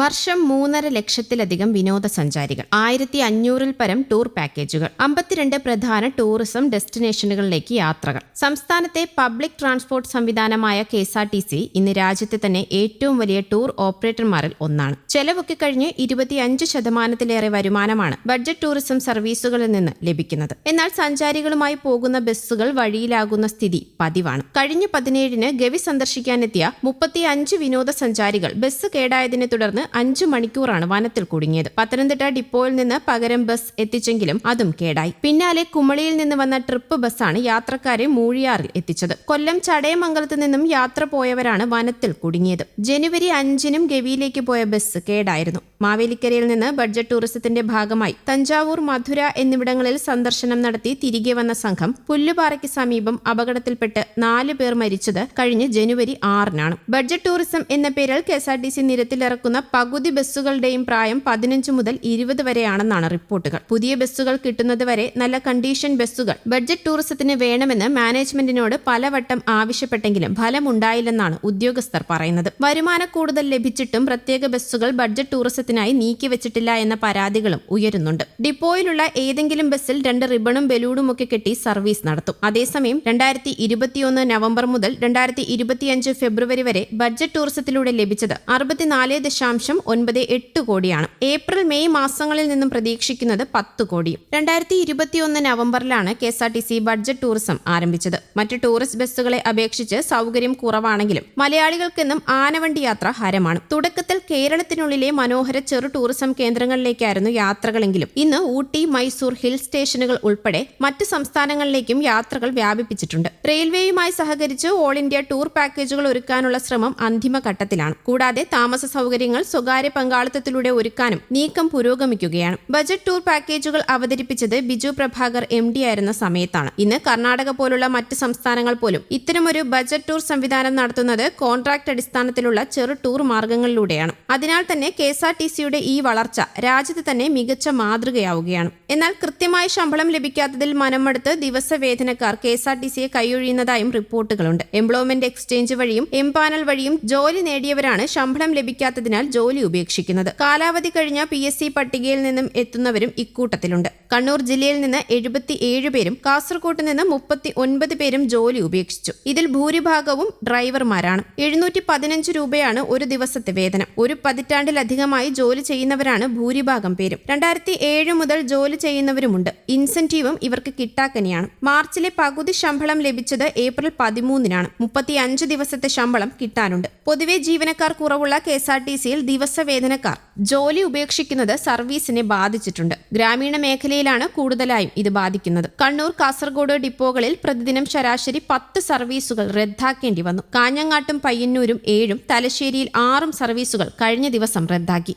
വർഷം മൂന്നര ലക്ഷത്തിലധികം വിനോദസഞ്ചാരികൾ. ആയിരത്തി അഞ്ഞൂറിൽ പരം ടൂർ പാക്കേജുകൾ. അമ്പത്തിരണ്ട് പ്രധാന ടൂറിസം ഡെസ്റ്റിനേഷനുകളിലേക്ക് യാത്രകൾ. സംസ്ഥാനത്തെ പബ്ലിക് ട്രാൻസ്പോർട്ട് സംവിധാനമായ K S R T C ഇന്ന് രാജ്യത്തെ തന്നെ ഏറ്റവും വലിയ ടൂർ ഓപ്പറേറ്റർമാരിൽ ഒന്നാണ്. ചെലവൊക്കെ കഴിഞ്ഞ് ഇരുപത്തിയഞ്ച് ശതമാനത്തിലേറെ വരുമാനമാണ് ബഡ്ജറ്റ് ടൂറിസം സർവീസുകളിൽ നിന്ന് ലഭിക്കുന്നത്. എന്നാൽ സഞ്ചാരികളുമായി പോകുന്ന ബസ്സുകൾ വഴിയിലാകുന്ന സ്ഥിതി പതിവാണ്. കഴിഞ്ഞ പതിനേഴിന് ഗവി സന്ദർശിക്കാനെത്തിയ മുപ്പത്തിയഞ്ച് വിനോദസഞ്ചാരികൾ ബസ് കേടായതിനെ തുടർന്ന് അഞ്ചു മണിക്കൂറാണ് വനത്തിൽ കുടുങ്ങിയത്. പത്തനംതിട്ട ഡിപ്പോയിൽ നിന്ന് പകരം ബസ് എത്തിച്ചെങ്കിലും അതും കേടായി. പിന്നാലെ കുമളിയിൽ നിന്ന് വന്ന ട്രിപ്പ് ബസ്സാണ് യാത്രക്കാരെ മൂഴിയാറിൽ എത്തിച്ചത്. കൊല്ലം ചടയമംഗലത്ത് നിന്നും യാത്ര പോയവരാണ് വനത്തിൽ കുടുങ്ങിയത്. ജനുവരി അഞ്ചിനും ഗവിയിലേക്ക് പോയ ബസ് കേടായിരുന്നു. മാവേലിക്കരയിൽ നിന്ന് ബഡ്ജറ്റ് ടൂറിസത്തിന്റെ ഭാഗമായി തഞ്ചാവൂർ മധുര എന്നിവിടങ്ങളിൽ സന്ദർശനം നടത്തി തിരികെ വന്ന സംഘം പുല്ലുപാറയ്ക്ക് സമീപം അപകടത്തിൽപ്പെട്ട് നാല് പേർ മരിച്ചത് കഴിഞ്ഞ ജനുവരി ആറിനാണ്. ബഡ്ജറ്റ് ടൂറിസം എന്ന പേരിൽ K S R T C നിരത്തിലിറക്കുന്ന പകുതി ബസ്സുകളുടെയും പ്രായം പതിനഞ്ച് മുതൽ ഇരുപത് വരെയാണെന്നാണ് റിപ്പോർട്ടുകൾ. പുതിയ ബസ്സുകൾ കിട്ടുന്നത് വരെ നല്ല കണ്ടീഷൻ ബസ്സുകൾ ബഡ്ജറ്റ് ടൂറിസത്തിന് വേണമെന്ന് മാനേജ്മെന്റിനോട് പലവട്ടം ആവശ്യപ്പെട്ടെങ്കിലും ഫലമുണ്ടായില്ലെന്നാണ് ഉദ്യോഗസ്ഥർ പറയുന്നത്. വരുമാന കൂടുതൽ ലഭിച്ചിട്ടും പ്രത്യേക ബസ്സുകൾ ബഡ്ജറ്റ് ടൂറിസത്തിനായി നീക്കിവച്ചിട്ടില്ല എന്ന പരാതികളും ഉയരുന്നുണ്ട്. ഡിപ്പോയിലുള്ള ഏതെങ്കിലും ബസ്സിൽ രണ്ട് റിബണും ബലൂണും ഒക്കെ കെട്ടി സർവീസ് നടത്തും. അതേസമയം രണ്ടായിരത്തി ഇരുപത്തിയൊന്ന് നവംബർ മുതൽ രണ്ടായിരത്തി ഇരുപത്തിയഞ്ച് ഫെബ്രുവരി വരെ ബഡ്ജറ്റ് ടൂറിസത്തിലൂടെ ലഭിച്ചത് അറുപത്തിനാല് ദശാംശം ഒൻപത് എട്ട് കോടിയാണ്. ഏപ്രിൽ മെയ് മാസങ്ങളിൽ നിന്നും പ്രതീക്ഷിക്കുന്നത് പത്ത് കോടിയും. രണ്ടായിരത്തി ഇരുപത്തിയൊന്ന് നവംബറിലാണ് K S R T C budget tourism ആരംഭിച്ചത്. മറ്റ് ടൂറിസ്റ്റ് ബസ്സുകളെ അപേക്ഷിച്ച് സൗകര്യം കുറവാണെങ്കിലും മലയാളികൾക്കെന്നും ആനവണ്ടി യാത്ര ഹരമാണ്. തുടക്കത്തിൽ കേരളത്തിനുള്ളിലെ മനോഹര ചെറു ടൂറിസം കേന്ദ്രങ്ങളിലേക്കായിരുന്നു യാത്രകളെങ്കിലും. ഇന്ന് ഊട്ടി മൈസൂർ ഹിൽ സ്റ്റേഷനുകൾ ഉൾപ്പെടെ മറ്റ് സംസ്ഥാനങ്ങളിലേക്കും യാത്രകൾ വ്യാപിപ്പിച്ചിട്ടുണ്ട്. റെയിൽവേയുമായി സഹകരിച്ച് ഓൾ ഇന്ത്യ ടൂർ പാക്കേജുകൾ ഒരുക്കാനുള്ള ശ്രമം അന്തിമഘട്ടത്തിലാണ്. കൂടാതെ താമസ സൗകര്യങ്ങൾ സ്വകാര്യ പങ്കാളിത്തത്തിലൂടെ ഒരുക്കാനും നീക്കം പുരോഗമിക്കുകയാണ്. ബജറ്റ് ടൂർ പാക്കേജുകൾ അവതരിപ്പിച്ചത് ബിജു പ്രഭാകർ എം ഡി ആയിരുന്ന സമയത്താണ്. ഇന്ന് കർണാടക പോലുള്ള മറ്റ് സംസ്ഥാനങ്ങൾ പോലും ഇത്തരമൊരു ബജറ്റ് ടൂർ സംവിധാനം നടത്തുന്നത് കോൺട്രാക്ട് അടിസ്ഥാനത്തിലുള്ള ചെറു ടൂർ മാർഗങ്ങളിലൂടെയാണ്. അതിനാൽ തന്നെ കെ എസ് ആർ ടി സിയുടെ ഈ വളർച്ച രാജ്യത്ത് തന്നെ മികച്ച മാതൃകയാവുകയാണ്. എന്നാൽ കൃത്യമായി ശമ്പളം ലഭിക്കാത്തതിൽ മനമെടുത്ത് ദിവസവേതനക്കാർ കെ എസ് ആർ ടി സിയെ കൈയൊഴിയുന്നതായും റിപ്പോർട്ടുകളുണ്ട്. എംപ്ലോയ്മെന്റ് എക്സ്ചേഞ്ച് വഴിയും എംപാനൽ വഴിയും ജോലി നേടിയവരാണ് ശമ്പളം ലഭിക്കാത്തതിനാൽ ജോലി ഉപേക്ഷിക്കുന്നത്. കാലാവധി കഴിഞ്ഞ പി എസ് സി പട്ടികയിൽ നിന്നും എത്തുന്നവരും ഇക്കൂട്ടത്തിലുണ്ട്. കണ്ണൂർ ജില്ലയിൽ നിന്ന് എഴുപത്തി ഏഴ് പേരും കാസർകോട്ട് നിന്ന് മുപ്പത്തി ഒൻപത് പേരും ജോലി ഉപേക്ഷിച്ചു. ഇതിൽ ഭൂരിഭാഗവും ഡ്രൈവർമാരാണ്. എഴുന്നൂറ്റി പതിനഞ്ച് രൂപയാണ് ഒരു ദിവസത്തെ വേതനം. ഒരു പതിറ്റാണ്ടിലധികമായി ജോലി ചെയ്യുന്നവരാണ് ഭൂരിഭാഗം പേരും. രണ്ടായിരത്തി ഏഴ് മുതൽ ജോലി ചെയ്യുന്നവരുമുണ്ട്. ഇൻസെന്റീവും ഇവർക്ക് കിട്ടാക്കനിയാണ്. മാർച്ചിലെ പകുതി ശമ്പളം ലഭിച്ചത് ഏപ്രിൽ പതിമൂന്നിനാണ്. മുപ്പത്തി അഞ്ച് ദിവസത്തെ ശമ്പളം കിട്ടാനുണ്ട്. പൊതുവെ ജീവനക്കാർ കുറവുള്ള കെ എസ് ആർ ടി സിയിൽ ദിവസവേതനക്കാർ. ജോലി ഉപേക്ഷിക്കുന്നത് സർവീസിനെ ബാധിച്ചിട്ടുണ്ട്. ഗ്രാമീണ മേഖലയിലാണ് കൂടുതലായും ഇത് ബാധിക്കുന്നത്. കണ്ണൂർ കാസർഗോഡ് ഡിപ്പോകളിൽ പ്രതിദിനം ശരാശരി പത്ത് സർവീസുകൾ റദ്ദാക്കേണ്ടി വന്നു. കാഞ്ഞങ്ങാട്ടും പയ്യന്നൂരും ഏഴും തലശ്ശേരിയിൽ ആറും സർവീസുകൾ കഴിഞ്ഞ ദിവസം റദ്ദാക്കി.